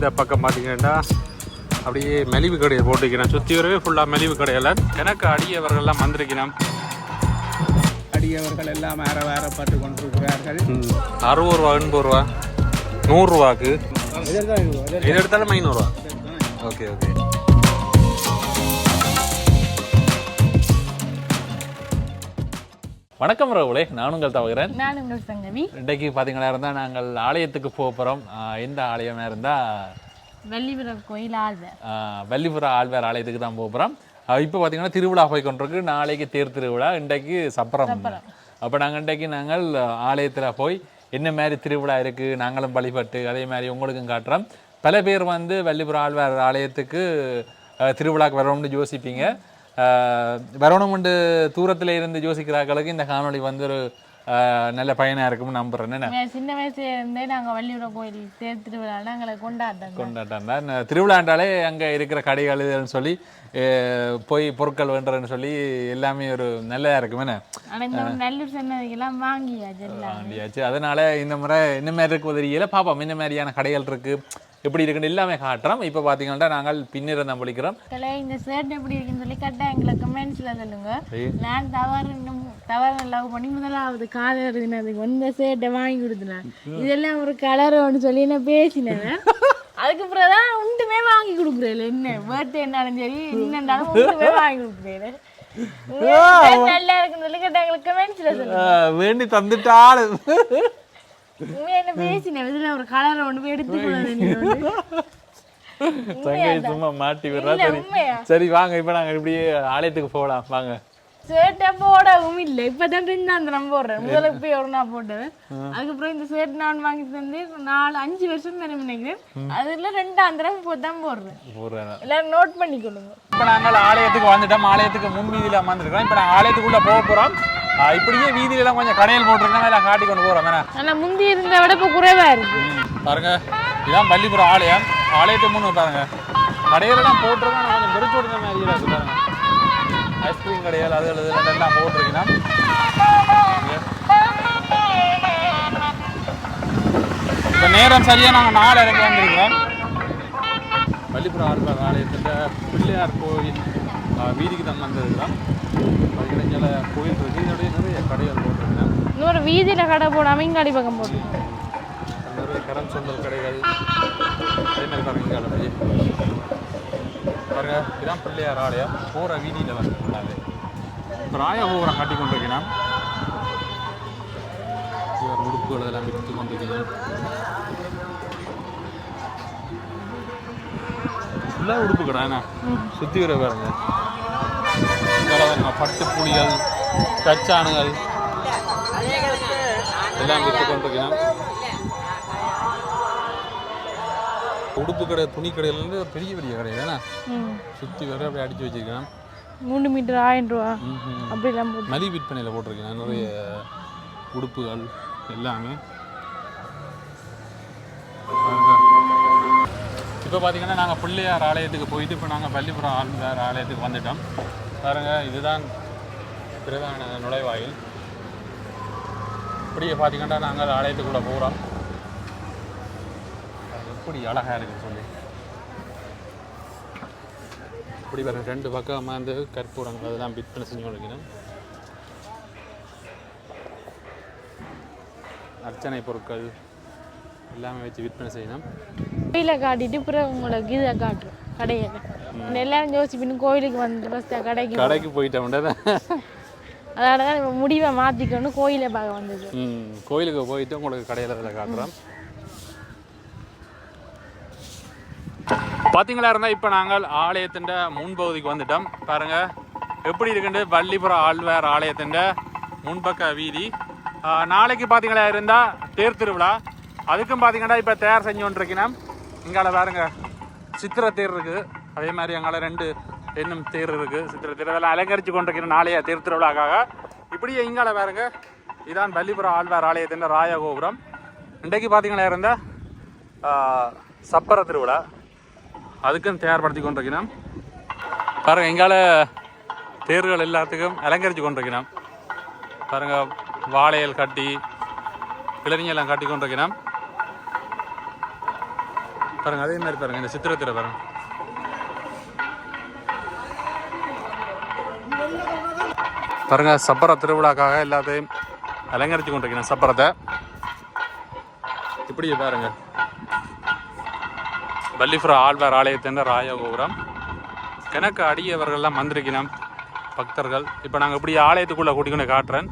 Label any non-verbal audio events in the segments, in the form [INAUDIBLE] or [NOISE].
இந்த பக்கம் பார்த்தீங்கன்னா அப்படியே மெலிவு கடையை போட்டுக்கிறேன் சுற்றி வரவே ஃபுல்லாக மெலிவு கடையில் எனக்கு அடியவர்கள்லாம் வந்திருக்கிறேன் அடியவர்கள் எல்லாம் வேற வேற பட்டு கொண்டிருக்கிறார்கள். அறுபது ரூபா எண்பது ரூபா? நூறுரூவாக்கு இது எடுத்தாலும் ஐநூறுரூவா ஓகே ஓகே. வணக்கம் ரவுலே நான் உங்கள் தவகிறேன் நான் உங்கள் சங்கவி. இன்றைக்கு பார்த்தீங்கன்னா இருந்தால் நாங்கள் ஆலயத்துக்கு போக போகிறோம் எந்த ஆலயமாக இருந்தால் வெள்ளிவிரர் கோயில் ஆழ்வார். வள்ளிபுரம் ஆழ்வார் ஆலயத்துக்கு தான் போக போகிறோம் இப்போ பார்த்தீங்கன்னா திருவிழா போய் கொண்டிருக்கு. நாளைக்கு தேர் திருவிழா இன்றைக்கு சப்பரம். அப்போ நாங்கள் இன்றைக்கு நாங்கள் ஆலயத்தில் போய் என்ன மாதிரி திருவிழா இருக்குது நாங்களும் வழிபட்டு அதே மாதிரி உங்களுக்கும் காட்டுறோம். பல பேர் வந்து வள்ளிபுரம் ஆழ்வார் ஆலயத்துக்கு திருவிழாக்கு வரணும்னு யோசிப்பீங்க. அஹ், வரணும்னு தூரத்தில் இருந்து யோசிக்கிறார்களுக்கு இந்த காணொளி வந்து ஒரு நல்ல பயனாக இருக்கும்னு நம்புறேன். சின்ன வயசுல இருந்தே நாங்கள் வள்ளிவிரர் கோயில் தேர் திருவிழா எங்களை கொண்டாடுறோம் கொண்டாட்டம் தான் திருவிழாண்டாலே அங்கே இருக்கிற கடைகள் இதுன்னு சொல்லி அஹ், போய் பொருட்கள் வேண்டுறேன்னு சொல்லி எல்லாமே ஒரு நல்லதாக இருக்கும். என்ன? நல்லூர் சொன்னதுக்கெல்லாம் வாங்கியாச்சு அதனால இந்த முறை இந்த மாதிரி இருக்கு தெரியல பாப்போம். இந்த மாதிரியான கடைகள் இருக்கு. எப்படி இருக்குன்னு எல்லாமே காட்டுறோம். இப்போ பார்த்தீங்கன்னா நாங்கள் பின்னிறந்தம் பொழிக்கிறோம் இந்த ஷர்ட் எப்படி இருக்குன்னு சொல்லி கரெக்டாக எங்களை கமெண்ட்ஸில் சொல்லுங்க. நான் தவறு தவறு லவ் பண்ணி முதலாவது காதல் இருந்ததுக்கு இந்த ஷர்ட்டை வாங்கி கொடுத்தேன் இதெல்லாம் ஒரு கலரோன்னு சொல்லி நான் பேசினேன். அதுக்கு பிறகு தான் உண்டுமே வாங்கி கொடுக்குறேன். என்ன பர்த்டே என்னாலும் சரி என்னன்னாலும் உண்டுமே வாங்கி கொடுக்குறேன். நல்லா இருக்குன்னு சொல்லி கேட்டால் எங்களுக்கு கமெண்ட்ஸில் சொல்லுங்க. வேண்டி தந்துட்டாள் உண்மையா என்ன பேசினேன். இதுல ஒரு கலரை ஒன்று போய். தங்கை சும்மா மாட்டி விடுறா சரி. வாங்க இப்போ நாங்கள் இப்படியே ஆலயத்துக்கு போகலாம். வாங்க. ஷர்ட்டை போடவும் இல்லை. இப்பதான் ரெண்டாந்திரம் போடுறேன். முதல்ல போய் ஒரு நாள் போட்டது. அதுக்கப்புறம் இந்த ஷர்ட் நான் வாங்கி தந்து நாலு அஞ்சு வருஷம் மேலே நினைக்கிறேன் அதுல ரெண்டாந்திரம் இப்போ தான் போடுறேன். போடுறேன். எல்லாரும் நோட் பண்ணிக்கொள்ளுங்க. இப்போ நாங்கள் ஆலயத்துக்கு வந்துட்டோம். ஆலயத்துக்கு முன் வீதியில் வந்துருக்கோம் இப்போ நாங்கள் ஆலயத்துக்குள்ளே போக போகிறோம் இப்படியே வீதியிலலாம் கொஞ்சம் கடையில் போட்டிருக்கோம் எல்லாம் காட்டி கொண்டு போகிறோம் வேணா முந்தி இருந்த விட இப்போ குறைவா இருக்கு. பாருங்க. இதான் பள்ளிப்புறம் ஆலயம். ஆலயத்துக்கு முன்னு பாருங்க. கடையிலலாம் போட்டிருக்கோம். கொஞ்சம் வெறிச்சு விடுற மாதிரி இருக்கு பாருங்க. ஐஸ்கிரீம் கடைகள் அது இது எல்லாம் போட்டிருக்கீங்கன்னா இப்போ நேரம் சரியாக நாங்கள் நாலு இறங்கி வந்திருக்கிறோம். பள்ளிப்புறம் ஆழ்வார் ஆலயத்தில் பிள்ளையார் கோயில் வீதிக்கு தான் வந்திருக்கிறோம் இடைஞ்சால கோயில் இருக்குது. இதோடைய நிறைய கடைகள் போட்டிருக்கேன் இன்னொரு வீதியில கடை போடாம இங்காடி பக்கம் போட்டு நிறைய கரம் சொந்தல் கடைகள் அதே மாதிரி பாருங்க இங்கே அப்படியே. பாருங்க இதான் பிள்ளையார் ஆலயம். போகிற வீதியில் அது ராய கோபுரம் காட்டி கொண்டிருக்கிறான் இவர் உடுப்புகள் எல்லாம் விற்று கொண்டிருக்கிறான் ஃபுல்லாக உடுப்பு கடை என்ன சுற்றி வர பாருங்க. பட்டு புலிகள் கச்சானுகள். எல்லாம் விற்று கொண்டிருக்கிறான் உடுப்பு கடை துணி கடையிலேருந்து பெரிய பெரிய கடை தானே சுற்றி வர அப்படியே அடித்து வச்சிருக்கேன் மூணு மீட்டர் ஆயிரம் ரூபா. அப்படிலாம் மதி விற்பனையில் போட்டிருக்கேன் நிறைய உடுப்புகள் எல்லாமே. இப்போ பார்த்தீங்கன்னா நாங்கள் பிள்ளையார் ஆலயத்துக்கு போயிட்டு இப்போ நாங்கள் பள்ளிப்புறம் ஆழ்வார் ஆலயத்துக்கு வந்துட்டோம். பாருங்க இதுதான் பிரதான நுழைவாயில். இப்படியே பார்த்தீங்கன்னா நாங்கள் ஆலயத்துக்குள்ளே போகிறோம் எப்படி அழகாக இருக்குன்னு சொல்லி. இப்படி பாருங்க ரெண்டு பக்கமாக வந்து கற்பூரங்கள் அதெல்லாம் விற்பனை செஞ்சு கொடுக்கணும் அர்ச்சனை பொருட்கள் எல்லாமே வச்சு விற்பனை செய்யணும். கோயிலை காட்டிட்டு பிறகு உங்களுக்கு இதை காட்டுறோம் கடையை எல்லாரும் யோசிப்பின்னு கோயிலுக்கு வந்து ஃபஸ்ட்டு கடைக்கு கடைக்கு போயிட்டோம்னா அதனால தான் முடிவை மாற்றிக்கணும் கோயிலை பார்க்க வந்தது. ம் கோயிலுக்கு போயிட்டு உங்களுக்கு கடையில் இதில் காட்டுறோம். பார்த்தீங்களா இருந்தால் இப்போ நாங்கள் ஆலயத்தின் முன்பகுதிக்கு வந்துட்டோம். பாருங்க எப்படி இருக்குண்டு வள்ளிபுரம் ஆழ்வார் ஆலயத்தின் முன்பக்க வீதி. நாளைக்கு பார்த்தீங்களா இருந்தால் தேர் திருவிழா. அதுக்கும் பார்த்தீங்கன்னா இப்போ தயார் செஞ்சு கொண்டிருக்கணும் இங்கால பாருங்க சித்திர தேர் இருக்குது. அதே மாதிரி எங்களை ரெண்டு இன்னும் தேர் இருக்குது சித்திர தேர் அதெல்லாம் அலங்கரித்து கொண்டிருக்கிற நாளைய தேர் திருவிழாக்காக. இப்படியே இங்கால பாருங்க. இதான் வள்ளிபுரம் ஆழ்வார் ஆலயத்தின் ராய கோபுரம். இன்றைக்கு பார்த்தீங்களா இருந்த சப்பர திருவிழா. அதுக்கும் தயார்படுத்தி கொண்டிருக்கிறோம். பாருங்க எங்கால தேர்கள் எல்லாத்துக்கும் அலங்கரித்து கொண்டிருக்கிறோம். பாருங்க வாழையல் கட்டி இளநியெல்லாம் கட்டி கொண்டிருக்கிறோம். பாருங்க அதே மாதிரி பாருங்க இந்த சித்திரத்தில் பாருங்க. பாருங்க சப்பர திருவிழாக்காக எல்லாத்தையும் அலங்கரித்து கொண்டிருக்கிறேன் சப்பரத்தை. இப்படி பாருங்க. பல்லிபுர ஆழ்வார் ஆலயத்தின் ராயகோபுரம் கணக்கு அடியவர்கள்லாம் வந்திருக்கணும் பக்தர்கள். இப்போ நாங்கள் இப்படி ஆலயத்துக்குள்ளே கூட்டிக்கொண்டு காட்டுறேன்.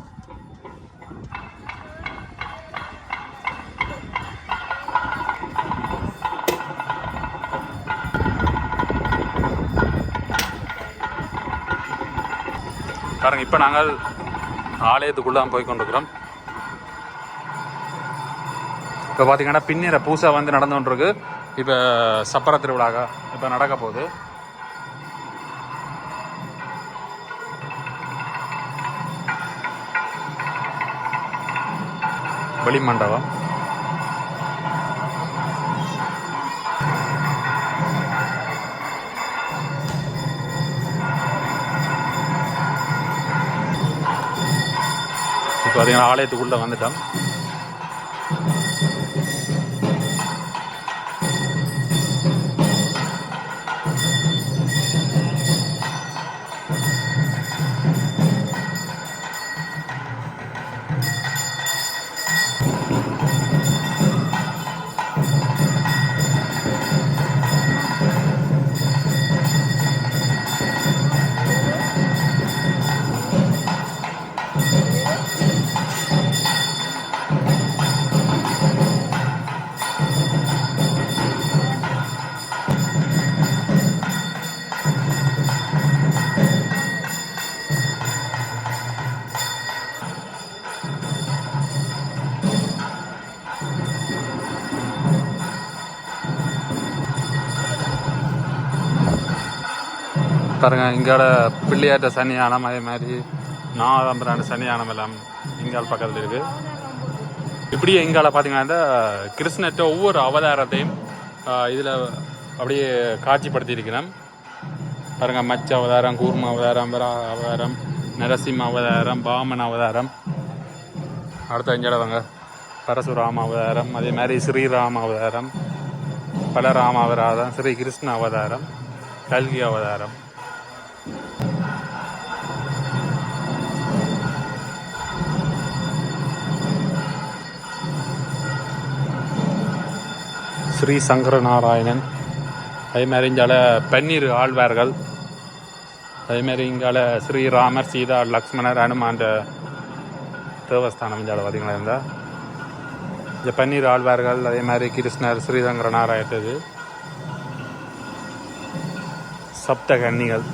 இப்போ நாங்கள் ஆலயத்துக்குள்ளே போய் கொண்டிருக்கிறோம் இப்போ பார்த்தீங்கன்னா பின்னிற பூசை வந்து நடந்து கொண்டிருக்கு. இப்போ சப்பர திருவிழாக இப்போ நடக்க போகுது. வெளிமண்டபம். இப்போ பார்த்தீங்கன்னா ஆலயத்துக்குள்ளே வந்துட்டோம். பாருங்க இங்கால பிள்ளையாட்ட சன்னியானம் அதே மாதிரி நாவம்பரான சனி ஆனம் எல்லாம் இங்கால் பக்கத்தில் இருக்கு. இப்படியே இங்கால பார்த்தீங்கன்னா இந்த கிருஷ்ணர்கிட்ட ஒவ்வொரு அவதாரத்தையும் இதில் அப்படியே காட்சிப்படுத்தியிருக்கிறோம் பாருங்க மச்ச அவதாரம் கூர்ம அவதாரம் வரா அவதாரம் நரசிம்ம அவதாரம் பாமன் அவதாரம். அடுத்த இஞ்சடவங்க பரசுராம அவதாரம் அதே மாதிரி ஸ்ரீராம அவதாரம் பலராம அவதாரம் ஸ்ரீ கிருஷ்ண அவதாரம் கல்கி அவதாரம். ஸ்ரீ சங்கரநாராயணன். அதே மாதிரி இங்கால பன்னீர் ஆழ்வார்கள். அதேமாரி மாதிரி இங்கால ஸ்ரீராமர் சீதா லக்ஷ்மணர் ஹனுமான் தேவஸ்தானம் இங்கால பார்த்தீங்களா இருந்தால் இந்த பன்னீர் ஆழ்வார்கள் அதே மாதிரி கிருஷ்ணர் ஸ்ரீசங்கரநாராயணது சப்த கன்னிகள்.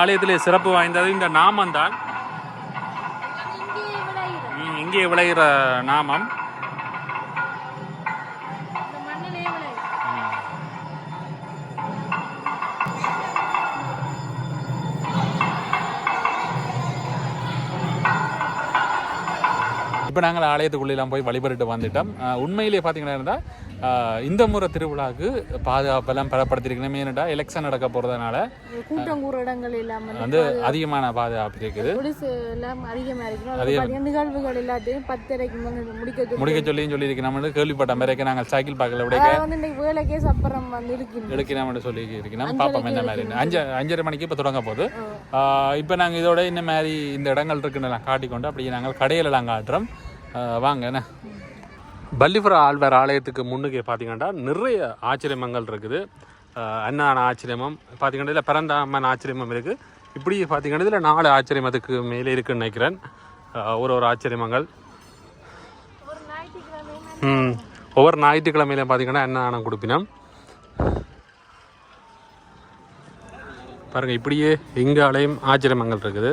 ஆலயத்திலே சிறப்பு வாய்ந்தது. இந்த நாமம் தான். இங்கே விளைகிற நாமம். இப்போ நாங்கள் ஆலயத்துக்குள்ளெல்லாம் போய் வழிபட்டு வந்துட்டோம். உண்மையிலே பார்த்தீங்கன்னா இருந்தால் இந்த முறை திருவிழாவுக்கு பாதுகாப்பெல்லாம் பலப்படுத்திருக்கணும் ஏன்னா எலெக்ஷன் நடக்க போகிறதுனால கூட்டம் கூற இடங்கள் வந்து அதிகமான பாதுகாப்பு இருக்குது. குடிசு எல்லாம் அதிகமா இருக்கணும் அது பாத்தீங்கன்னா நிகழ்வுகள் எல்லாத்தையும் பத்தரைக்கு முடிக்க சொல்லி முடிக்க சொல்லியும் சொல்லியிருக்கணும் கேள்விப்பட்ட மாதிரிக்கு நாங்கள் சைக்கிள் பார்க்கல விட வந்து வேலைக்கே சப்பரம் வந்து இருக்குது எடுக்கணும்னு சொல்லி இருக்கணும் பார்ப்போம் என்ன மாதிரி. அஞ்சு அஞ்சரை மணிக்கு இப்போ தொடங்க போகுது. இப்போ நாங்கள் இதோட இந்த மாதிரி இந்த இடங்கள் இருக்குன்னு காட்டிக்கொண்டு அப்படியே நாங்கள் கடையிலலாம் காட்டுறோம். ஆஹ் வாங்க என்ன? பல்லிபுர ஆழ்வார் ஆலயத்துக்கு முன்னுக்கு பார்த்தீங்கன்னா நிறைய ஆச்சரியமங்கள் இருக்குது. ஆஹ் அன்னதான ஆச்சரியமம் பார்த்தீங்கன்னா இதில் பிறந்த அம்மன் ஆச்சரியமம் இருக்குது இப்படி பார்த்தீங்கன்னா இதில் நாலு ஆச்சரியமத்துக்கு மேலே இருக்குன்னு நினைக்கிறேன். ஒரு ஒரு ஆச்சரியமங்கள். ம் ஒவ்வொரு ஞாயிற்றுக்கிழமையிலையும் பார்த்தீங்கன்னா அண்ண ஆனம் கொடுப்பினம். பாருங்கள் இப்படியே இங்காலயம் ஆச்சரியமங்கள் இருக்குது.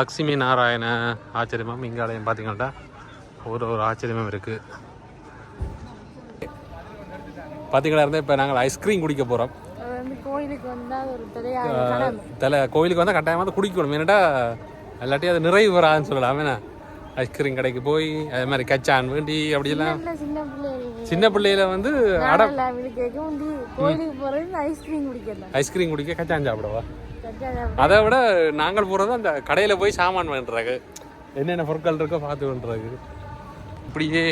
லக்ஷ்மி நாராயண ஆச்சரியமும் இங்காலயம் பார்த்தீங்கன்னா ஒரு ஒரு ஆச்சரியமும் இருக்குது பார்த்தீங்களா இருந்தால் இப்போ நாங்கள் ஐஸ்கிரீம் குடிக்க போகிறோம் தலை கோயிலுக்கு வந்தால் கட்டாயமாக வந்து குடிக்கணும். ஏன்னாட்டா இல்லாட்டி அது நிறைவு வராதுன்னு சொல்லலாம். என்ன? ஐஸ்கிரீம் கடைக்கு போய் அதே மாதிரி கச்சான் வேண்டி அப்படியெல்லாம். சின்ன பிள்ளையில. வந்து அட நாடெல்லாம் கேட்க வந்து கோயிலுக்கு போகிறது ஐஸ்கிரீம் குடிக்கலாம் ஐஸ்கிரீம் குடிக்க கச்சான் சாப்பிடவா? அதை விட நாங்கள் போகிறது அந்த கடையில் போய் சாமான் பண்ணுறாங்க என்னென்ன பொருட்கள் இருக்கோ பார்த்து பண்ணுறாங்க அப்படியே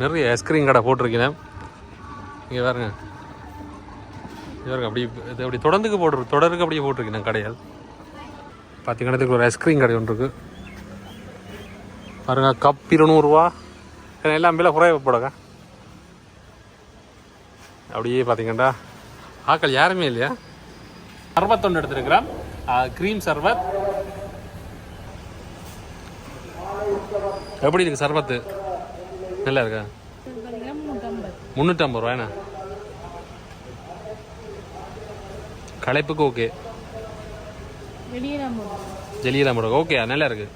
நிறைய ஐஸ்கிரீம் கடை போட்டிருக்கேன் இங்கே பாருங்க. பாருங்க அப்படி இது அப்படி தொடர்ந்துக்கு போட்டு தொடருக்கு அப்படியே போட்டிருக்கேன் கடையால் பார்த்தீங்கன்னா ஒரு ஐஸ்கிரீம் கடை ஒன்று இருக்குது பாருங்க கப் இருநூறுவா. எல்லாம் விலை குறைய போடுங்க அப்படியே பார்த்தீங்கண்டா ஆக்கள் யாருமே இல்லையா? சர்பத் ஒன்று எடுத்துருக்கிறேன் க்ரீம் சர்பத் எப்படி இருக்கு சர்பத்து? நல்லா இருக்கா? முந்நூற்றம்பது ரூபாய்ண்ணா. களைப்புக்கு ஓகே வெளியே ஓகே நல்லா இருக்கு.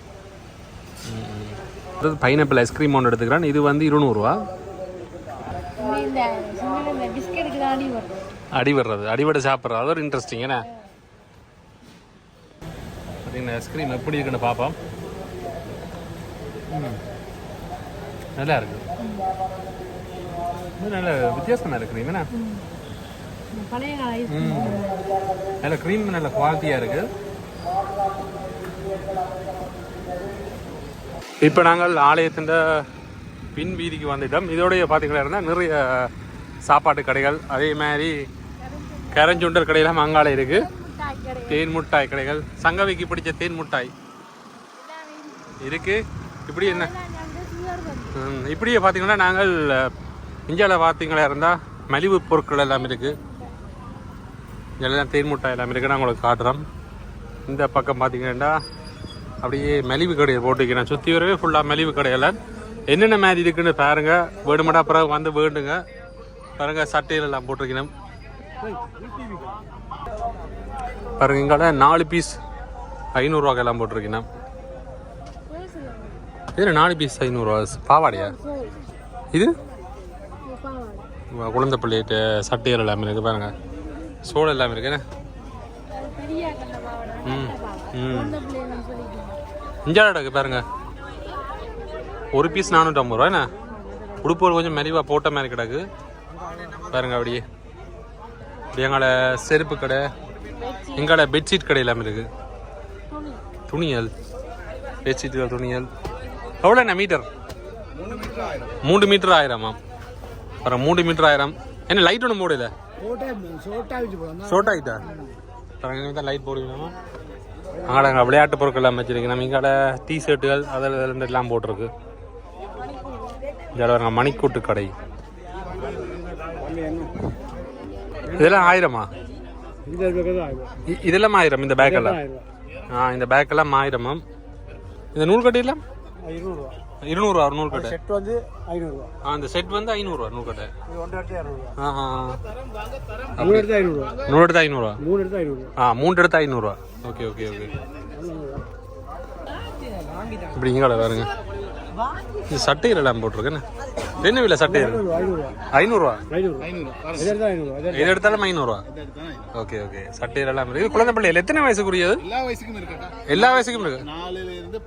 அடுத்தது பைனாப்பிள் ஐஸ்கிரீம் ஒன்று எடுத்துக்கிறேன். இது வந்து இருநூறுவா அடி அடி வர்றது. அடிவடை சாப்பிட்றது. அது ஒரு இன்ட்ரெஸ்டிங் என்ன பார்த்தீங்கன்னா ஐஸ்கிரீம் எப்படி இருக்குன்னு பார்ப்போம் நல்லா இருக்கு நல்ல வித்தியாசமாக இருக்கு க்ரீம் பழைய நல்ல க்ரீம். நல்ல குவாலிட்டியாக இருக்கு. இப்போ நாங்கள் ஆலயத்தின் பின் வீதிக்கு வந்துட்டோம். இதோடைய பார்த்தீங்கன்னா இருந்தால் நிறைய சாப்பாட்டு கடைகள் அதே மாதிரி கரஞ்சுண்டல் கடையெல்லாம் அங்கால இருக்கு. தேன் முட்டாய் கடைகள். சங்கவிக்கு பிடிச்ச தேன் முட்டாய் இருக்கு. இப்படி என்ன? இப்படியே பார்த்தீங்கன்னா நாங்கள் இந்தியாவில் பார்த்தீங்களா இருந்தால் மலிவு பொருட்கள் எல்லாமே இருக்குது இதெல்லாம் தேன் முட்டாய் எல்லாமே இருக்குது நான் உங்களுக்கு காட்டுறோம் இந்த பக்கம் பார்த்தீங்கன்னா அப்படியே மலிவு கடையை போட்டுக்கிறேன் சுற்றி வரவே ஃபுல்லாக மலிவு கடையில். என்னென்ன மாதிரி இருக்குன்னு பாருங்கள் வேணுமடா பிறகு வந்து வேண்டுங்க. பாருங்கள் சட்டையிலெல்லாம் எல்லாம் போட்டிருக்கணும் பாருங்க இங்கால நாலு பீஸ் ஐநூறுரூவாக்கெல்லாம் போட்டிருக்கணும் இதில் நாலு பீஸ் ஐநூறுரூவா பாவாடையா? இது? குழந்தை பிள்ளைகிட்ட சட்டையர் எல்லாமே இருக்குது பாருங்க. சோளம் எல்லாமே இருக்குண்ணே ம் ம். குழந்தை பிள்ளைன்னு இஞ்சாடக்கு பாருங்க. ஒரு பீஸ் நானூற்றம்பது ரூபா என்ன? உடுப்பு கொஞ்சம் மெலிவாக போட்ட மாதிரி கிடக்கு. பாருங்க அப்படியே. இப்படி எங்களோட செருப்பு கடை எங்களோட பெட்ஷீட் கடை எல்லாமே இருக்குது துணியல் பெட்ஷீட்டுகள் துணியல் எவ்வளோ என்ன மீட்டர் மூணு மீட்டர் ஆயிரமா. அப்புறம் மூணு மீட்டர் ஆயிரம். என்ன லைட் ஒன்று போடல? ஷோர்ட் ஆகிட்டா அப்புறம் தான் லைட் போடுவீங்க அங்கே அங்கே விளையாட்டு பொருட்கள் எல்லாம் நம்ம இங்கே டி ஷர்ட்டுகள் அதில் எல்லாம் போட்டிருக்கு. இதில் மணிக்கூட்டு கடை. இதெல்லாம் ஆயிரமா? இதெல்லாம் ஆயிரம் இந்த பேக் எல்லாம்? ஆ இந்த பேக் எல்லாம் ஆயிரமா இந்த நூல் கட்டையெல்லாம் இருநூறுவா ஒரு நூல் கட்டை. செட் வந்து ஐநூறுரூவா ஆ இந்த செட் வந்து ஐநூறுரூவா நூல் கட்டை. இது ஒன்றரை எடுத்து இரநூறுவா. ஆ ஆ மூணு எடுத்து ஐநூறுரூவா நூறு எடுத்து ஐநூறுரூவா மூணு எடுத்து ஐநூறுரூவா ஆ மூன்று எடுத்து ஐநூறுரூவா ஓகே ஓகே ஓகே. இப்படி இங்கே பாருங்க. இது சட்டையில் எல்லாம் போட்டிருக்கேன்னு என்ன விலை சட்டையில் ஐநூறுரூவா ஐநூறுரூவா ஐநூறு ஐநூறு இது எடுத்தாலும் ஐநூறுரூவா ஓகே. ஓகே சட்டையில் எல்லாம் இருக்கு. இது குழந்தை பிள்ளைகள் எத்தனை வயசுக்குரியது? எல்லா வயசுக்கும் இருக்கா. எல்லா வயசுக்கும் இருக்கு?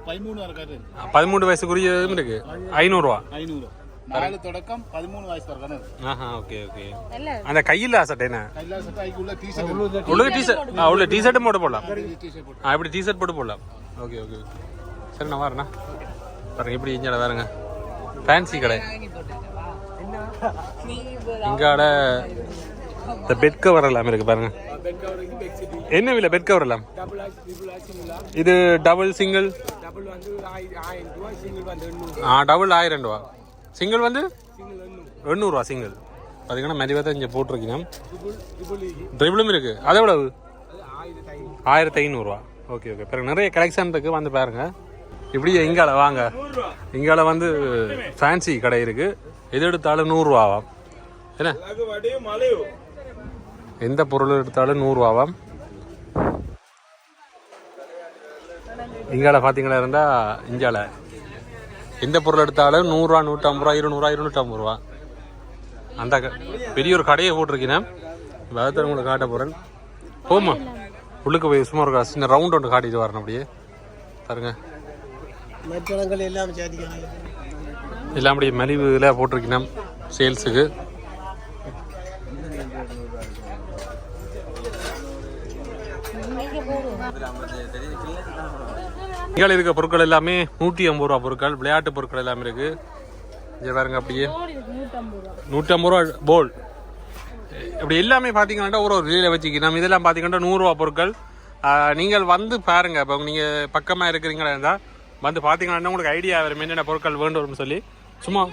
பதிமூணு வரைக்கும் பதிமூணு வயசுக்குரியதும் இருக்கு. ஐநூறுரூவா ஐநூறு. நாலு தொடக்கம் பதிமூணு வயசு வரைக்கும் இருக்கு. ஆஹா ஓகே ஓகே. அந்த கையில் சட்டை என்ன? சட்டை உள்ள டிஷர்ட் ஆ உள்ள டிஷர்ட்டும் போட்டு போடலாம். டிஷர்ட் போட்டு ஆ இப்படி டிஷர்ட் போட்டு போடலாம். Okay okay okay. சரி நான் வரேண்ணா பாருங்க எப்படி இங்கே பாருங்க. ஃபேன்சி கடை. இங்காட இந்த பெட் கவர் எல்லாம் இருக்கு பாருங்க. என்ன விலை பெட் கவர் எல்லாம்? இது டபுள் சிங்கிள் டபுள் ரூபா சிங்கிள் வந்து ஆ டபுள் ஆயிரம் ரூபா. சிங்கிள் வந்து? எண்ணூறுவா சிங்கிள் பார்த்தீங்கன்னா மெதுவாக இங்கே போட்டிருக்கீங்க. ட்ரிபிளும் இருக்குது அது எவ்வளவு? ஆயிரத்தி ஐநூறுரூவா ஓகே ஓகே பிறகு நிறைய கலெக்ஷன் இருக்குது வந்து பாருங்கள் இப்படி இங்கால வாங்க. இங்கால வந்து ஃபேன்சி கடை இருக்கு. எது எடுத்தாலும் நூறுரூவாவாம் என்ன? எந்த பொருள் எடுத்தாலும் நூறுரூவாவாம் இங்கால பார்த்தீங்களா இருந்தால் இஞ்சால. எந்த பொருள் எடுத்தாலும் நூறுரூவா நூற்றம்பது ரூபா இருநூறுவா இருநூற்றம்பது ரூபா. அந்த பெரிய ஒரு கடையை போட்டிருக்கேன் வேறு உங்களுக்கு காட்ட போகிறேன் போமா உள்ளுக்கு போய் சும்மா இருக்கா சின்ன ரவுண்ட் ஒன்று காட்டிட்டு வரணும் அப்படியே. பாருங்கள் மற்றவங்கள் எல்லாம் சாதிக்கிறாங்க எல்லாம் அப்படியே இதில் போட்டிருக்கணும் சேல்ஸுக்கு. இங்கே இருக்க பொருட்கள் எல்லாமே நூற்றி ஐம்பது ரூபா பொருட்கள் விளையாட்டு பொருட்கள் எல்லாமே இருக்கு. இங்கே பாருங்க அப்படியே. நூற்றம்பது ரூபா ரூபா போல் இப்படி எல்லாமே பார்த்தீங்கன்னா ஒரு ஒரு விலையில வச்சுக்கணும் இதெல்லாம் பார்த்தீங்கன்னா நூறுரூவா பொருட்கள். நீங்கள் வந்து பாருங்கள் இப்போ நீங்கள் பக்கமாக இருக்கிறீங்களா இருந்தால் வந்து பார்த்தீங்கன்னா உங்களுக்கு ஐடியா வரும் என்னென்ன பொருட்கள் வேண்டும் சொல்லி. சும்மா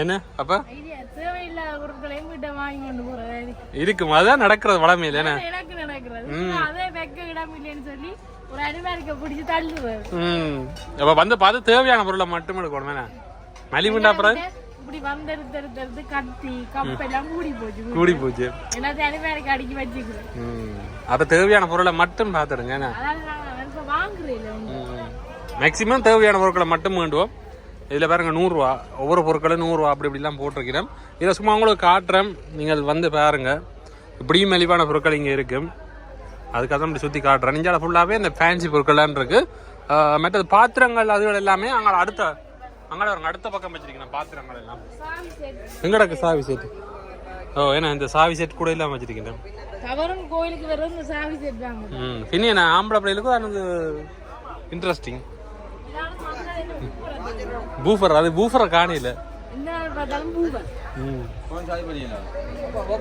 என்ன? அப்போ. இருக்கும் அதுதான் நடக்கிறது வளமை இல்லைண்ணே எனக்கு நடக்கிறது. அதே வெக்க இடம் இல்லைன்னு சொல்லி ஒரு அனிமேரிக்க பிடிச்சி தள்ளுறது ம். அப்போ வந்து பார்த்து தேவையான பொருளை மட்டும் எடுக்கணும் என்ன? மலிவுண்டா அப்புறம்? இப்படி கத்தி கப்பெல்லாம் மூடி போச்சு கூடி போச்சு. எல்லாத்தையும் அனிமேரிக்க அடிக்கி வச்சுக்கிறேன் ம். அப்போ தேவையான பொருளை மட்டும் பார்த்துடுங்க என்ன? வாங்குறேன் மேக்ஸிமம் தேவையான பொருட்களை மட்டும் வேண்டுவோம். இதில் பாருங்க நூறுரூவா. ஒவ்வொரு பொருட்களும் நூறுரூவா அப்படி இப்படிலாம் போட்டிருக்கிறேன். இதை சும்மா உங்களுக்கு காட்டுறேன். நீங்கள் வந்து பாருங்க. இப்படியும் மலிவான பொருட்கள் இங்கே இருக்கும் அதுக்காக தான் இப்படி சுற்றி காட்டுறேன். இந்தியாவில் ஃபுல்லாகவே இந்த ஃபேன்சி பொருட்கள்லாம் இருக்கு. ஆஹ் மற்றது பாத்திரங்கள் அதுகள் எல்லாமே அங்கே அடுத்த அங்கே வருங்க அடுத்த பக்கம் வச்சிருக்கேன் பாத்திரங்கள் எல்லாம். எங்கடக்கு சாவி செட் ஓ ஏன்னா இந்த சாவி செட் கூட இல்லாமல் வச்சிருக்கேன் கவரும் கோயிலுக்கு வர இந்த சாவி செட் வாங்க ம் பின்ன என்ன ஆம்பளை பிள்ளைகளுக்கும் எனக்கு இன்ட்ரெஸ்டிங் பூஃபர் அது பூஃபரை காணியில.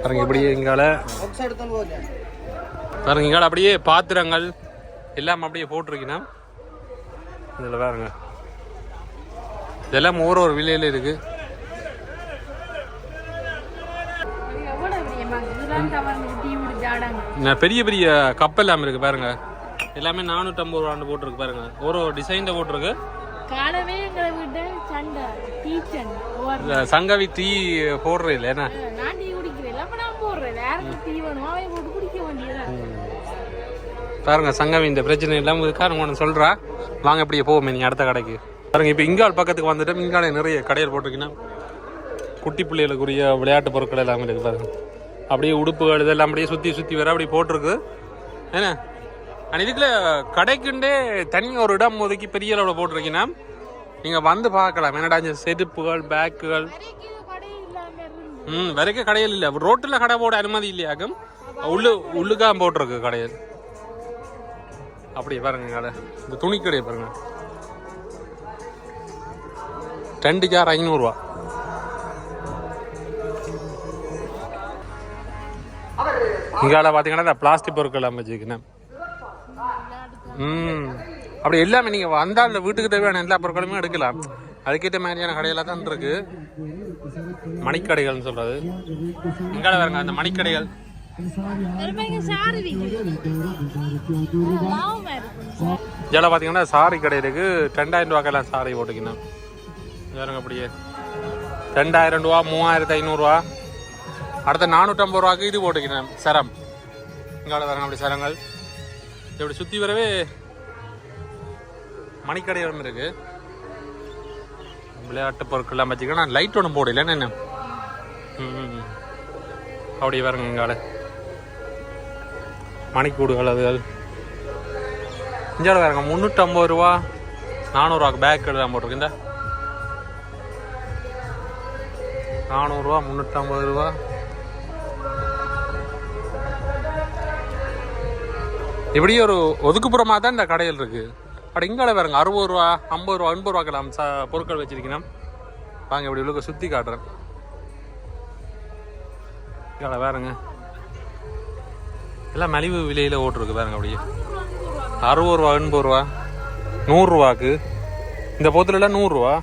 பாருங்க இப்படியே இங்கால. பாருங்க இங்கால அப்படியே பாத்திரங்கள் எல்லாம் அப்படியே போட்டிருக்கீங்கன்னா இதில் பாருங்க. இதெல்லாம் ஒரு ஒரு விலையில இருக்கு. பெரிய பெரிய பெரிய கப் எல்லாம் இருக்கு பாருங்க. எல்லாமே நானூற்றம்பது ரூபான்னு போட்டிருக்கு பாருங்க. ஒரு ஒரு டிசைன்ல போட்டிருக்கு. எங்களை சண்டை டீ சண்டை. சங்கவி டீ போடுறது இல்லை என்ன? நான் டீ குடிக்கிறேன் அப்ப நான் போடுறேன். யாருக்கு டீ வேணுமோ அவன் போட்டு குடிக்க வேண்டியதான் பாருங்க சங்கவி இந்த பிரச்சனை இல்லாமல் இருக்காரு ஒன்று சொல்றா. வாங்க இப்படியே போவோமே நீ அடுத்த கடைக்கு. பாருங்க இப்போ இங்கால் பக்கத்துக்கு வந்துட்டு இங்கால நிறைய கடையில் போட்டிருக்கீங்கன்னா குட்டி பிள்ளைகளுக்குரிய விளையாட்டு பொருட்கள் எல்லாமே இருக்கு பாருங்க. அப்படியே உடுப்புகள் இதெல்லாம் அப்படியே சுற்றி சுற்றி வர அப்படி போட்டிருக்கு. என்ன? அண்ட் இதுக்குள்ள கடைக்குண்டே தனியாக ஒரு இடம் ஒதுக்கி பெரிய அளவில் போட்டிருக்கீங்கன்னா நீங்கள் வந்து பார்க்கலாம். என்னடா இந்த செருப்புகள் பேக்குகள். ம் வரைக்கும் கடையில் இல்லை. ரோட்டில் கடை போட அனுமதி இல்லையாக்கும் உள்ளு உள்ளுக்காக போட்டிருக்கு கடையில். அப்படியே பாருங்க கடை. இந்த துணி கடையை பாருங்க. ரெண்டு ஜார் ஐநூறுரூவா இங்கால பார்த்தீங்கன்னா இந்த பிளாஸ்டிக் பொருட்கள் அமைச்சிருக்கேன் ம். அப்படி எல்லாமே நீங்கள் வந்தால் வீட்டுக்கு தேவையான எல்லா பொருட்களுமே எடுக்கலாம். அதுக்கேற்ற மாதிரியான கடையெல்லாம் தான் இருக்கு. மணிக்கடைகள்னு சொல்றது. இங்கால பாருங்க அந்த மணிக்கடைகள். சாரி லாபமா இருக்கும். இதில் பார்த்தீங்கன்னா சாரி கடை இருக்கு. ரெண்டாயிரம் ரூபாக்கெல்லாம் சாரி போட்டுக்கணும் பாருங்க அப்படியே. ரெண்டாயிரம் ரூபா மூவாயிரத்து ஐநூறுரூவா அடுத்த நானூற்றம்பது ரூபாக்கு இது போட்டுக்கணும் சரம். இங்கால பாருங்க அப்படி சரங்கள். இப்படி சுற்றி வரவே மணிக்கடைகளும் இருக்கு. விளையாட்டு பொருட்கள்லாம் வச்சுக்கணும் லைட் ஒன்றும் போடல. என்ன ம் அப்படி வரங்க இங்கால. மணிக்கூடுகள் அது இஞ்சால வரங்க முந்நூற்றம்பது ரூபா நானூறுவாக்கு பேக் தான் போட்டிருக்கு. இந்த. நானூறுரூவா முந்நூற்றம்பது ரூபா. இப்படி ஒரு ஒதுக்குப்புறமாக தான் இந்த கடையில் இருக்குது அப்படி இங்கால வேறுங்க அறுபது ரூபா ஐம்பது ரூபா எண்பது ரூபாக்கெல்லாம் ச பொருட்கள் வச்சிருக்கணும் வாங்க இப்படி உள்ள சுற்றி காட்டுறேன். இங்கால வேறுங்க எல்லாம் மலிவு விலையில் ஓட்டுருக்கு பாருங்க அப்படியே. அறுபது ரூபா எண்பது ரூபா நூறுரூவாக்கு இந்த பொத்துலலாம் நூறுரூவா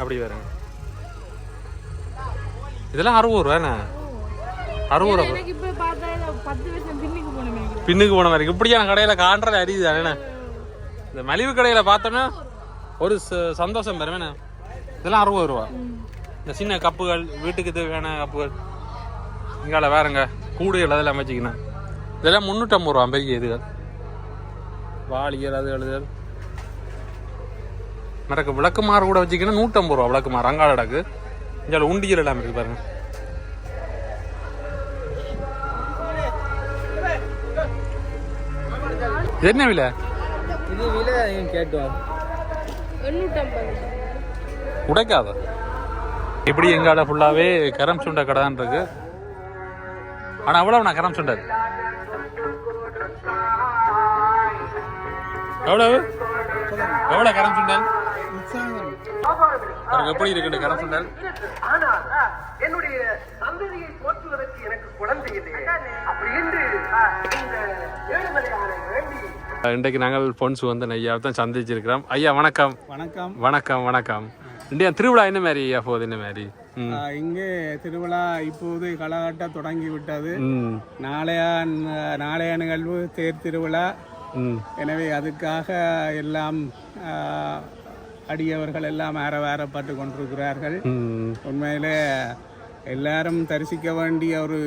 அப்படி வருங்க இதெல்லாம் அறுபது ரூபாண்ணே அறுபது ரூபா. பின்னுக்கு போன மாதிரி. இப்படியான கடையில் காண்றது அறியுது தானே. இந்த மலிவு கடையில் பார்த்தோன்னா ஒரு ச- சந்தோஷம் பெறுவேண்ணே இதெல்லாம் அறுபது ரூபா. இந்த சின்ன கப்புகள் வீட்டுக்கு தேவையான கப்புகள். இங்கால வேறங்க கூடுகள் அதெல்லாம் வச்சுக்கணும். இதெல்லாம் முந்நூற்றம்பது ரூபா பெரிய இதுகள். வாளிகள் அது எழுதுகள் மறக்க விளக்குமாறு கூட வச்சுக்கணும். நூற்றம்பது ரூபா விளக்குமாறு அங்காள அடக்கு இங்கே உண்டியல் எல்லாம் இருக்கு பாருங்கள் இது என்ன விலை? இது விலை எண்ணூற்றம்பது. உடைக்காத. இப்படி எங்கால ஃபுல்லாவே கரம் சுண்டை கடைதான் இருக்கு. ஆனா அவ்வளவு நான் கரம் சுண்டல்? எவ்வளவு? எவ்வளவு கரம் சுண்டல்? பாருங்க எப்படி இருக்கு கரம் சுண்டல். என்னுடைய சந்ததியை போற்றுவதற்கு எனக்கு குழந்தை இல்லை. அப்படி என்று இந்த ஏழுமலையானை இன்றைக்கு நாங்கள் பொன்சு வந்து ஐயா தான் சந்திச்சிருக்கிறோம். ஐயா வணக்கம். வணக்கம். வணக்கம் வணக்கம். இந்தியா திருவிழா என்ன மாதிரி ஐயா போகுது என்ன மாதிரி? இங்கே திருவிழா இப்போது களகட்ட தொடங்கி விட்டது நாளைய நாளைய நிகழ்வு தேர் திருவிழா. எனவே அதுக்காக எல்லாம் அடியவர்கள் எல்லாம் ஆரவாரப்பட்டு கொண்டிருக்கிறார்கள். ம். உண்மையிலே எல்லாரும் தரிசிக்க வேண்டிய ஒரு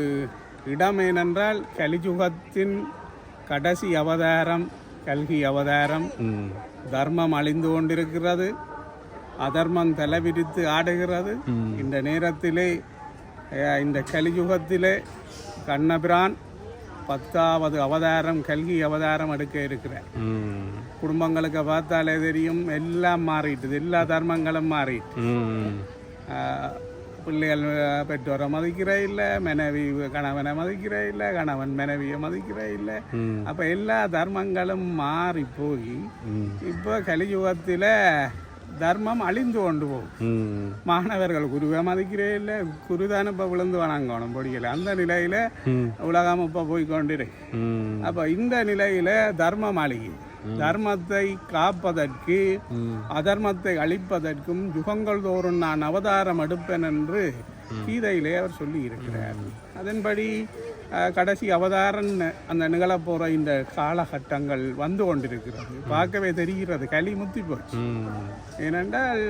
இடம் ஏனென்றால் கலியுகத்தின் கடைசி அவதாரம். கல்கி அவதாரம் தர்மம் அழிந்து கொண்டிருக்கிறது. அதர்மம் தலைவிரித்து ஆடுகிறது. இந்த நேரத்திலே இந்த கலியுகத்திலே கண்ணபிரான் பத்தாவது அவதாரம் கல்கி அவதாரம் எடுக்க இருக்கிறார். ம். குடும்பங்களுக்கு பார்த்தாலே தெரியும் எல்லாம் மாறிட்டுது எல்லா தர்மங்களும் மாறிட்டு. பிள்ளைகள் பெற்றோரை மதிக்கிற இல்லை மனைவி கணவனை மதிக்கிற இல்லை கணவன் மனைவியை மதிக்கிற இல்லை. அப்போ எல்லா தர்மங்களும் மாறி போய். இப்போ கலியுகத்தில் தர்மம் அழிந்து கொண்டு போகும். மாணவர்கள் குருவை மதிக்கிறே இல்லை குருதான இப்போ விழுந்து வணங்கணும் பொடியல. அந்த நிலையில். உலகம் இப்போ போய் கொண்டிருக்கு அப்போ இந்த நிலையில் தர்மம் அழியுது தர்மத்தை காப்பதற்கு. அதர்மத்தை அழிப்பதற்கும் யுகங்கள் தோறும் நான் அவதாரம் எடுப்பேன் என்று கீதையிலே அவர் சொல்லி இருக்கிறார் அதன்படி கடைசி அவதாரம் அந்த நிகழப்போற இந்த காலகட்டங்கள் வந்து கொண்டிருக்கிறது. பார்க்கவே தெரிகிறது களி முத்தி போச்சு. ஏனென்றால்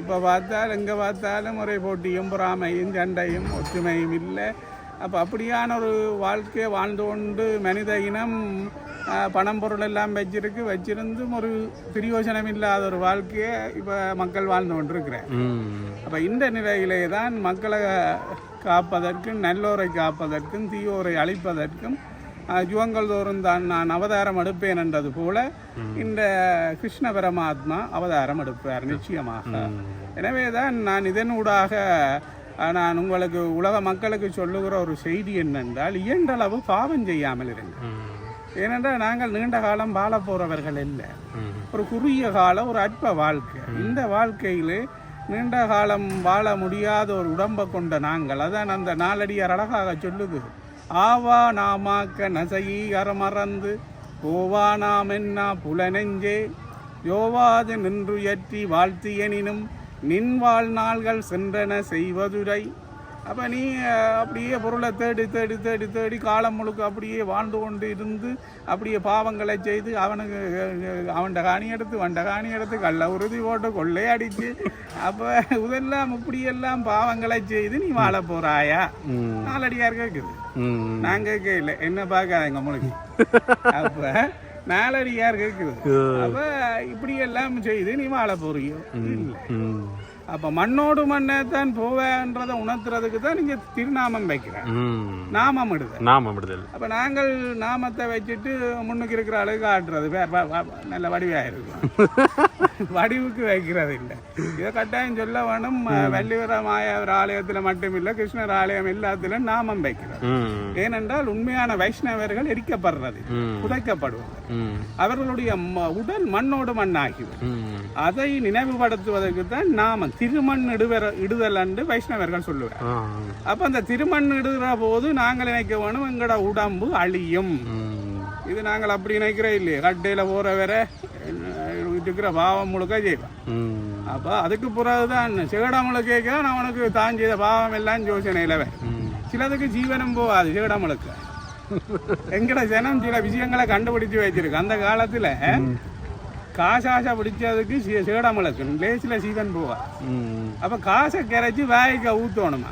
இப்போ பார்த்தால் எங்கே பார்த்தாலும் ஒரே போட்டியும் பொறாமையும் சண்டையும் ஒற்றுமையும் இல்லை. அப்போ அப்படியான ஒரு வாழ்க்கையை வாழ்ந்து கொண்டு மனித இனம் பணம் பொருள் எல்லாம் வச்சிருக்கு வச்சிருந்தும் ஒரு பிரயோஜனம் இல்லாத ஒரு வாழ்க்கையை இப்போ மக்கள் வாழ்ந்து கொண்டிருக்கிறார் ம். அப்போ இந்த நிலையிலே தான் மக்களை காப்பதற்கும் நல்லோரை காப்பதற்கும் தீயோரை அழிப்பதற்கும் யுகங்கள் தோறும் தான் நான் அவதாரம் எடுப்பேன் என்றது போல இந்த கிருஷ்ண பரமாத்மா அவதாரம் எடுப்பார் நிச்சயமாக. எனவே தான் நான் இதனூடாக நான் உங்களுக்கு உலக மக்களுக்கு சொல்லுகிற ஒரு செய்தி என்னென்றால் இயன்றளவு பாவம் செய்யாமல் இருங்க ஏனென்றால் நாங்கள் நீண்ட காலம் வாழ போறவர்கள் இல்லை ஒரு குறுகிய காலம் ஒரு அற்ப வாழ்க்கை. இந்த வாழ்க்கையிலே நீண்ட காலம் வாழ முடியாத ஒரு உடம்பை கொண்ட நாங்கள். அதான் அந்த நாலடியார் அழகாக சொல்லுது. ஆவா நாமாக்க நசையி அறமறந்து போவா நாம் என்ன புலனெஞ்சே. யோவாது நின்றுயற்றி வாழ்த்தியனினும் நின் வாழ்நாள்கள் சென்றன செய்வதுரை. அப்போ நீ அப்படியே பொருளை தேடி தேடி தேடி தேடி காலம் முழுக்க அப்படியே வாழ்ந்து கொண்டு இருந்து அப்படியே பாவங்களை செய்து அவனுக்கு அவன்ட காணி எடுத்து வண்ட காணி எடுத்து கள்ள உறுதி போட்டு கொள்ளையடிச்சு அப்போ இதெல்லாம் இப்படியெல்லாம் பாவங்களை செய்து நீ வாழ போறாயா? நாலடியார் கேட்குது நான் கேட்க இல்லை என்ன பார்க்காதங்க முழுக்கி அப்ப நாலடியார் கேட்குது அப்ப இப்படி எல்லாம் செய்து நீ வாழ போறியோ? இல்லை. அப்ப மண்ணோடு மண்ணே தான் போவேன்றதை உணர்த்துறதுக்கு தான் நீங்க திருநாமம் வைக்கிற ம். நாமம் இடுத நாம விடுதல் அப்ப நாங்கள் நாமத்தை வச்சுட்டு முன்னுக்கு இருக்கிற அளவுக்கு வ- நல்ல வடிவா இருக்கும். [LAUGHS] வடிவுக்கு வைக்கிறது இல்லை. இதை கட்டாயம் சொல்ல வேணும். வள்ளிவர மாயாவர் ஆலயத்துல மட்டுமில்லை கிருஷ்ணர் ஆலயம் எல்லாத்திலும் நாமம் வைக்கிறது. ம். ஏனென்றால் உண்மையான வைஷ்ணவர்கள் எரிக்கப்படுறது ம். அவர்களுடைய உடல் மண்ணோடு மண்ணாகிவிடும். அதை நினைவுபடுத்துவதற்கு தான் நாம திருமண் இடுவர இடுதல் என்று வைஷ்ணவர்கள் சொல்லுவார். அப்ப அந்த திருமண் இடுகிற போது நாங்கள் நினைக்க வேணும் எங்களோட உடம்பு அழியும். இது நாங்கள் அப்படி நினைக்கிறே இல்லையே. கட்டையில போற வர இருக்கிற பாவம் முழுக்க செய்வோம். ம். அப்ப அதுக்கு பிறகுதான் சிகடமுளை கேட்க நான் அவனுக்கு தான் செய்த பாவம் எல்லாம் யோசனையில சிலதுக்கு ஜீவனம் போகாது சிகடமுழுக்கு [LAUGHS] எங்கட ஜனம் சில விஷயங்களை கண்டுபிடிச்சு வச்சிருக்கு. அந்த காலத்துல காசாசை பிடிச்சதுக்கு சீ- சீடமிளக்கு லேசில் சீதன் போவா. அப்ப காசை கரைச்சி வாய்க்க ஊத்தணுமா?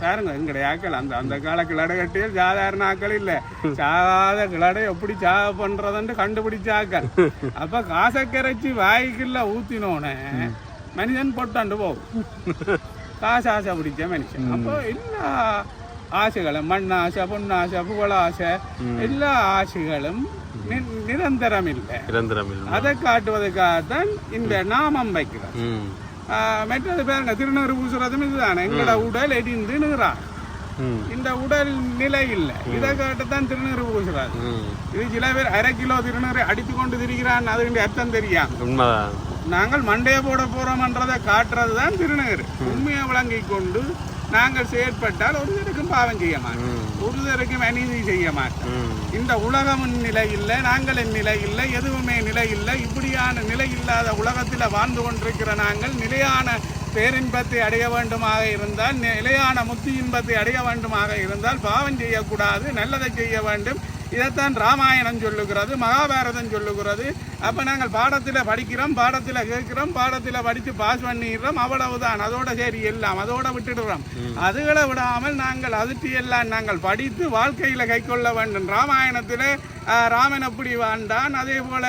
பாருங்க எங்களுடைய ஆக்கள் அந்த அந்த கால கிளடை கட்டியல் சாதாரண ஆக்கள் இல்ல. சாகாத கிளடை எப்படி சாக பண்றதுன்னு கண்டுபிடிச்ச ஆக்கள். [LAUGHS] அப்ப காசை கரைச்சி வாய்க்குள்ள ஊத்தினோனே மனிதன் பொட்டாண்டு போகும். [LAUGHS] காசு ஆசை பிடிச்ச மனுஷன். அப்போ எல்லா ஆசைகளும் மண் ஆசை பொன்னாசை புகழ ஆசை எல்லா ஆசைகளும் நிரந்தரம் இல்லை நிரந்தரம் இல்லை அதை காட்டுவதற்காகத்தான் இந்த நாமம் வைக்கிறோம் மற்றது பாருங்க திருநீறு பூசுறதும் இதுதானே. எங்களோட உடல் எரிந்து நிறுறான் ம். இந்த உடல் நிலை இல்லை. இதை காட்டுத்தான் திருநீறு பூசுறாரு. இது சில பேர் அரை கிலோ திருநீறு அடித்து கொண்டு திரிகிறான் அதுக்கு அர்த்தம் தெரியாம நாங்கள் மண்டையை போட போறோம்ன்றதை காட்டுறது தான் திருநீறு உண்மையை விளங்கி கொண்டு நாங்கள் செயற்பட்டால் ஒருத்தருக்கும் பாவம் செய்ய மாட்டோம். ஒருத்தருக்கும் அநீதி செய்ய மாட்டோம். இந்த உலகம் நிலை இல்லை நாங்களின் நிலை இல்லை எதுவுமே நிலை இல்லை. இப்படியான நிலை இல்லாத உலகத்தில் வாழ்ந்து கொண்டிருக்கிற நாங்கள் நிலையான பேரின்பத்தை அடைய வேண்டுமாக இருந்தால் நிலையான முத்தி இன்பத்தை அடைய வேண்டுமாக இருந்தால் பாவம் செய்யக்கூடாது நல்லதை செய்ய வேண்டும். இதைத்தான் ராமாயணம் சொல்லுகிறது மகாபாரதம் சொல்லுகிறது. அப்போ நாங்கள் பாடத்தில் படிக்கிறோம் பாடத்தில் கேட்கிறோம் பாடத்தில் படித்து பாஸ் பண்ணிடுறோம். அவ்வளவுதான். அதோட சரி எல்லாம். அதோட விட்டுடுறோம். அதுகளை விடாமல் நாங்கள் அதிர்ச்சி எல்லாம் நாங்கள் படித்து வாழ்க்கையில் கைக்கொள்ள வேண்டும். ராமாயணத்தில் ராமன் எப்படி வாழ்ந்தான். அதே போல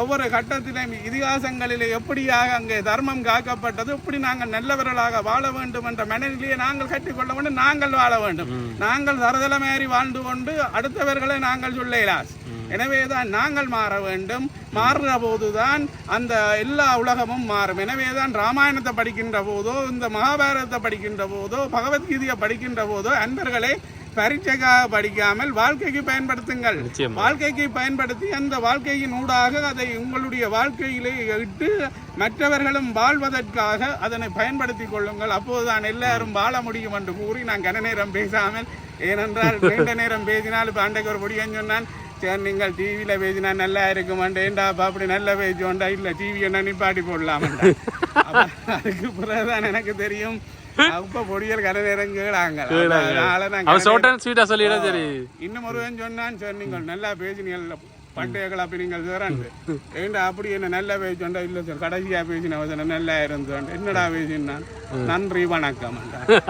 ஒவ்வொரு கட்டத்திலும் இதிகாசங்களில் எப்படியாக அங்கே தர்மம் காக்கப்பட்டது இப்படி நாங்கள் நல்லவர்களாக வாழ வேண்டும் என்ற மனநிலையை நாங்கள் கற்றுக்கொள்ள வேண்டும். நாங்கள் வாழ வேண்டும். நாங்கள் தரதல மாறி வாழ்ந்து கொண்டு அடுத்தவர்களை நாங்கள் சொல்லலாம் எனவே தான் நாங்கள் மாற வேண்டும். மாறுற போதுதான் அந்த எல்லா உலகமும் மாறும். எனவே தான் ராமாயணத்தை படிக்கின்ற போதோ இந்த மகாபாரதத்தை படிக்கின்ற போதோ பகவத்கீதையை படிக்கின்ற போதோ அன்பர்களே பரீட்சைக்காக படிக்காமல் வாழ்க்கைக்கு பயன்படுத்துங்கள். வாழ்க்கைக்கு பயன்படுத்தி அந்த வாழ்க்கையின் ஊடாக அதை உங்களுடைய வாழ்க்கையிலே இட்டு மற்றவர்களும் வாழ்வதற்காக அதனை பயன்படுத்தி கொள்ளுங்கள். அப்போதுதான் எல்லாரும் வாழ முடியும் என்று கூறி நான் கன நேரம் பேசாமல் ஏனென்றால் [LAUGHS] நீண்ட நேரம் பேசினால் இப்போ ஒரு பொடியன் சொன்னான் சரி நீங்கள் டிவியில் பேசினா நல்லா இருக்குமாண்டேன்டா அப்போ அப்படி நல்ல பேசுவோண்டா? இல்லை டிவி என்ன நிப்பாட்டி போடலாமண்டா? அப்ப அதுக்கு பிறகுதான் எனக்கு தெரியும். அப்ப பொடியல் கன நேரம் சரி. இன்னும் ஒருவன் சொன்னான் சார் நீங்கள் நல்லா பேசினீங்க. பண்டைய கலாப்பி நீங்கள் சேரண்டு ஏண்டா அப்படி என்ன நல்லா பேசண்டா இல்லை சார் கடைசியா பேசின வசனம் நல்லா இருந்தோண்டு என்னடா பேசினான்? நன்றி வணக்கம்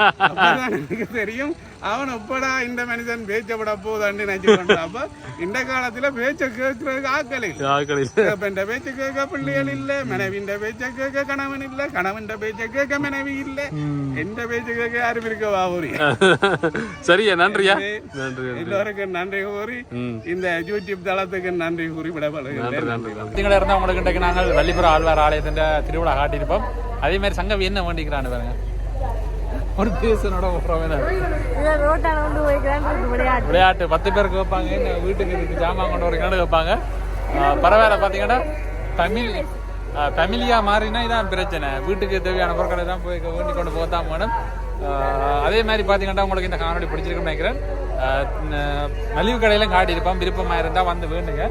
[LAUGHS] எனக்கு தெரியும். அவன் எப்படா இந்த மனிதன் பேச்ச விட போதான்னு நினைச்சு. அப்ப இந்த காலத்துல பேச்ச கேட்கறதுக்கு ஆக்கள் இல்லை. ஆக்களில் தகப்பன்ட பேச்ச கேட்க பிள்ளைகள் இல்ல மனைவிண்ட பேச்ச கேட்க கணவன் இல்ல கணவன்ட பேச்ச கேட்க மனைவி இல்ல. எந்த பேச்ச கேட்க யாரும் இருக்க வாபுரி சரியா நன்றியா? நன்றி எல்லோருக்கும் நன்றி கூறி இந்த யூடியூப் தளத்துக்கு நன்றி கூறி நன்றி திங்களை இருந்தால் உங்களுக்கு நாங்கள் வள்ளிபுரம் ஆழ்வார் ஆலயத்தின் திருவிழா காட்டியிருப்போம். அதே மாதிரி சங்கவி என்ன வேண்டிக்கிறான்னு பாருங்க. ஒரு போய்க்கிறான்னு விளையாட்டு. பத்து பேருக்கு வைப்பாங்க என்ன வீட்டுக்கு இதுக்கு ஜாமான் கொண்டு வரீங்கன்னு வைப்பாங்க பரவாயில்ல பார்த்தீங்கன்னா தமிழ் தமிழியா மாறினா இதான் பிரச்சனை. வீட்டுக்கு தேவையான பொருட்களை தான் போய் வேண்டி கொண்டு போதான் மேடம் அதே மாதிரி பார்த்தீங்கன்னா உங்களுக்கு இந்த காணொலி பிடிச்சிருக்குன்னு நினைக்கிறேன். மலிவு கடையிலும் காட்டியிருப்போம். விருப்பமாக இருந்தால் வந்து வேண்டுங்க.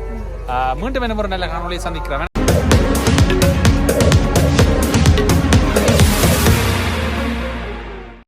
மீண்டும் என்ன ஒரு நல்ல காணொலியை சந்திக்கிறேன்